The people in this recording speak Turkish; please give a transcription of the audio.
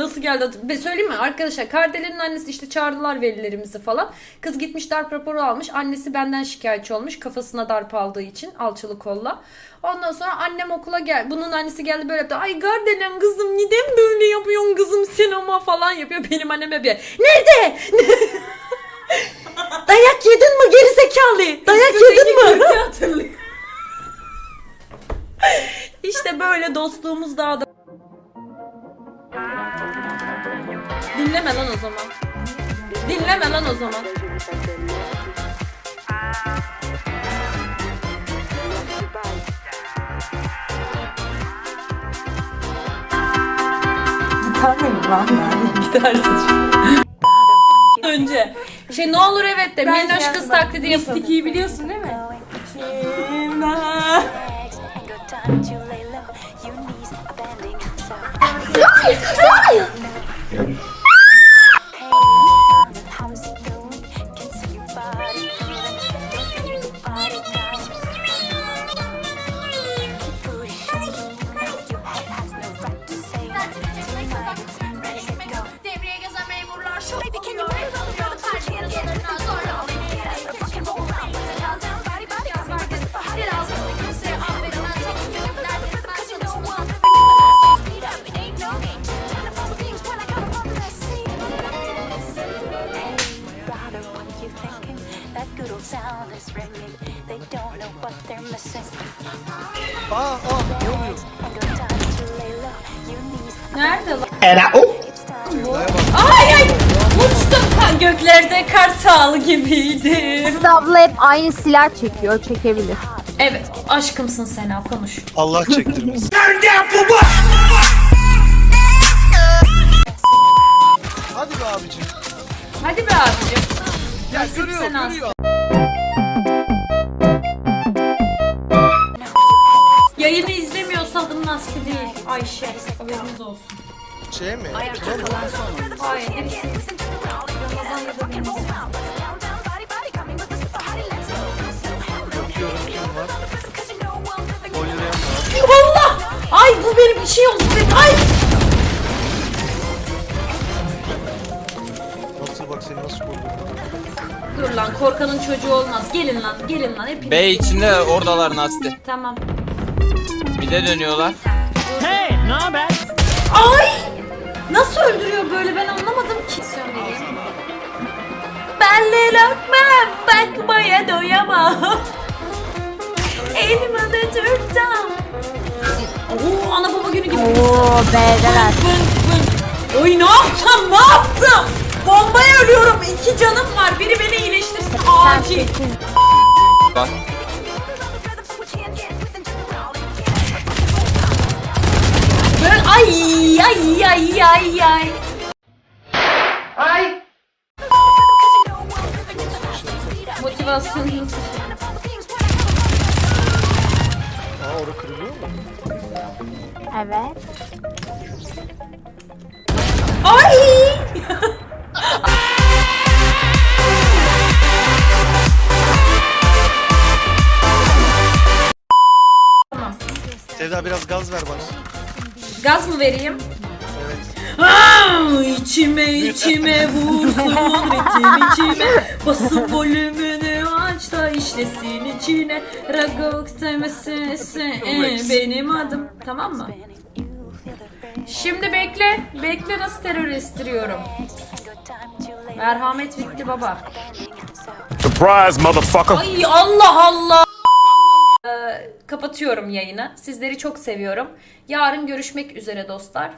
Nasıl geldi? Ve söyleyeyim mi arkadaşlar Kardelen'in annesi işte çağırdılar velilerimizi falan. Kız gitmiş darp raporu almış. Annesi benden şikayetçi olmuş kafasına darp aldığı için alçılı kolla. Ondan sonra annem okula gel. Bunun annesi geldi böyle yaptı. Ay Kardelen kızım neden böyle yapıyorsun kızım sinema falan yapıyor. Benim annem hep Nerede? Dayak yedin mi geri zekalı? Dayak yedin mi? İşte böyle dostluğumuz daha da Dinleme lan o zaman. Dinleme lan o zaman. Gidersin. Önce. Şey ne olur evet de minnoş kız taklidi yapın. Mistiki'yi biliyorsun değil mi? and That good old sound is ringing. They don't know what they're missing. Aa, aa, ne oluyor? Nerede lan? Olaya bak. Ay ay! Uçtum ha göklerde kartal gibiydim. Aslında abla hep aynı silah çekiyor. Çekebilir. Evet aşkımsın Sena konuş. Allah çektirmesin. Super hottie. Let's go. So Bakıyorum kim var? Cause you know I'm living Oynayan var. Allah! Ay bu benim bir şey oldu. Ay! Nasıl bak seni nasıl koruyor? Dur lan korkanın çocuğu olmaz. Gelin lan gelin lan hepiniz. B içinde oradalar Nasti. Tamam. Bir de dönüyorlar. Ay! Nasıl öldürüyor böyle ben anlamadım ki. Benle lokmam bakmaya doyamam. Elime de tutam. Oo ana baba günü gibi. Oo bın. Oy ne yaptım ne yaptım? Bombaya ölüyorum. İki canım var. Biri beni iyileştirsin. Acil. Bak. Ay ay ay ay ay. Ay. Motivasyonunuz. Aa orada kırılıyor mu? Evet. Ay. Sevda biraz gaz ver bana. Gaz mı vereyim? Evet. Aa, içime içime vursun ritim içime Basın volümünü aç da işlesin içine Ragok temesi benim adım Tamam mı? Şimdi bekle Bekle nasıl terör estiriyorum Merhamet bitti baba Surprise, motherfucker. Ay Allah Allah Ee, Kapatıyorum yayını. Sizleri çok seviyorum. Yarın görüşmek üzere dostlar